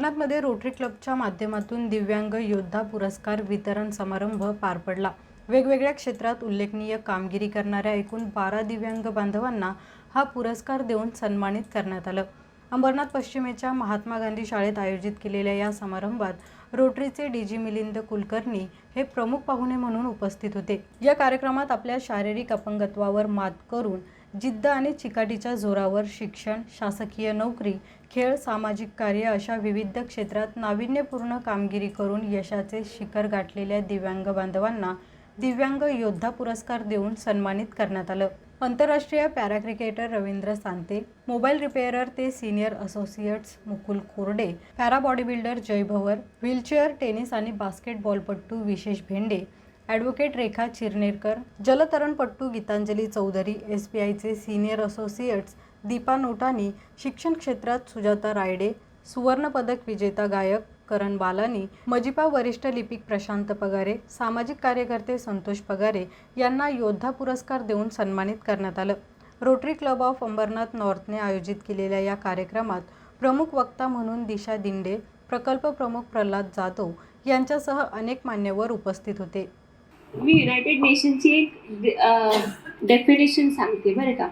अंबरनाथमध्ये रोटरी क्लबच्या माध्यमातून दिव्यांग योद्धा पुरस्कार वितरण समारंभ पार पडला. वेगवेगळ्या क्षेत्रात उल्लेखनीय कामगिरी करणाऱ्या एकूण बारा दिव्यांग बांधवांना हा पुरस्कार देऊन सन्मानित करण्यात आलं. अंबरनाथ पश्चिमेच्या महात्मा गांधी शाळेत आयोजित केलेल्या या समारंभात रोटरीचे डी जी मिलिंद कुलकर्णी हे प्रमुख पाहुणे म्हणून उपस्थित होते. या कार्यक्रमात आपल्या शारीरिक अपंगत्वावर मात करून जिद्द आणि चिकाटीच्या जोरावर शिक्षण शासकीय नोकरी खेळ सामाजिक कार्य अशा विविध क्षेत्रात नाविन्यपूर्ण कामगिरी करून यशाचे शिखर गाठलेल्या दिव्यांग बांधवांना दिव्यांग योद्धा पुरस्कार देऊन सन्मानित करण्यात आलं. आंतरराष्ट्रीय para cricketer Ravindra Sante mobile repairer ते senior associates Mukul Korde para body builder Jay Bhavar wheelchair tennis आणि बास्केटबॉलपट्टू विशेष भेंडे ॲडव्होकेट रेखा चिरनेरकर जलतरणपट्टू गीतांजली चौधरी एस बी आयचे सिनियर असोसिएट्स दीपा नोटानी शिक्षण क्षेत्रात सुजाता रायडे सुवर्णपदक विजेता गायक करण बालानी मजिपा वरिष्ठ लिपिक प्रशांत पगारे सामाजिक कार्यकर्ते संतोष पगारे यांना योद्धा पुरस्कार देऊन सन्मानित करण्यात आलं. रोटरी क्लब ऑफ अंबरनाथ नॉर्थने आयोजित केलेल्या या कार्यक्रमात प्रमुख वक्ता म्हणून दिशा दिंडे प्रकल्प प्रमुख प्रल्हाद जाधव यांच्यासह अनेक मान्यवर उपस्थित होते. मी युनायटेड नेशनची एक डेफिनेशन सांगते बरं का.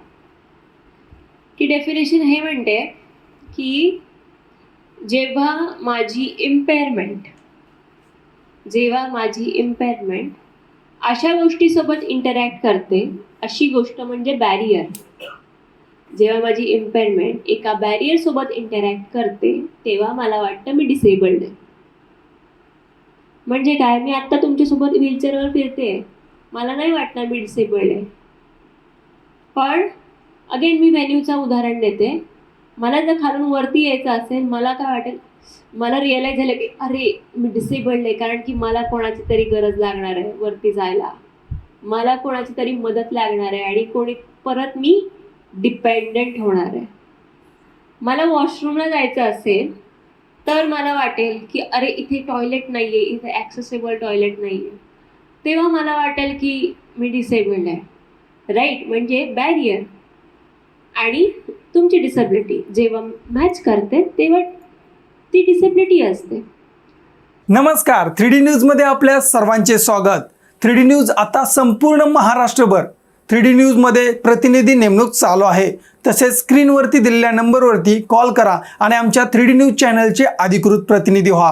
की डेफिनेशन हे म्हणते की जेव्हा माझी इम्पेअरमेंट जेव्हा माझी इम्पेअरमेंट अशा गोष्टीसोबत इंटरॅक्ट करते अशी गोष्ट म्हणजे बॅरियर जेव्हा माझी इम्पेअरमेंट एका बॅरियरसोबत इंटरॅक्ट करते तेव्हा मला वाटतं मी डिसेबल्ड आहे. म्हणजे काय? मी आत्ता तुमच्यासोबत व्हीलचेअरवर फिरते मला नाही वाटणार मी डिसेबल्ड आहे. पण अगेन मी व्हॅन्यूचा उदाहरण देते. मला जर खालून वरती यायचं असेल मला काय वाटेल? मला रिअलाईज झालं की अरे मी डिसेबल्ड आहे कारण की मला कोणाची तरी गरज लागणार आहे वरती जायला. मला कोणाची तरी मदत लागणार आहे आणि कोणी परत मी डिपेंडंट होणार आहे. मला वॉशरूमला जायचं असेल तर मला वाटेल की अरे इथे टॉयलेट नाही आहे इथे ॲक्सेसेबल टॉयलेट नाही आहे तेव्हा मला वाटेल की मी डिसेबल्ड आहे. राईट म्हणजे बॅरियर आणि तुमची डिसेबिलिटी जेव्हा मॅच करते तेव्हा ती डिसेबिलिटी असते. नमस्कार थ्री डी न्यूजमध्ये आपल्या सर्वांचे स्वागत. थ्री डी न्यूज आता संपूर्ण महाराष्ट्रभर. थ्री डी न्यूजमध्ये प्रतिनिधी नेमणूक चालू आहे. तसेच स्क्रीनवरती दिलेल्या नंबरवरती कॉल करा आणि आमच्या थ्री डी न्यूज चॅनलचे अधिकृत प्रतिनिधी व्हा.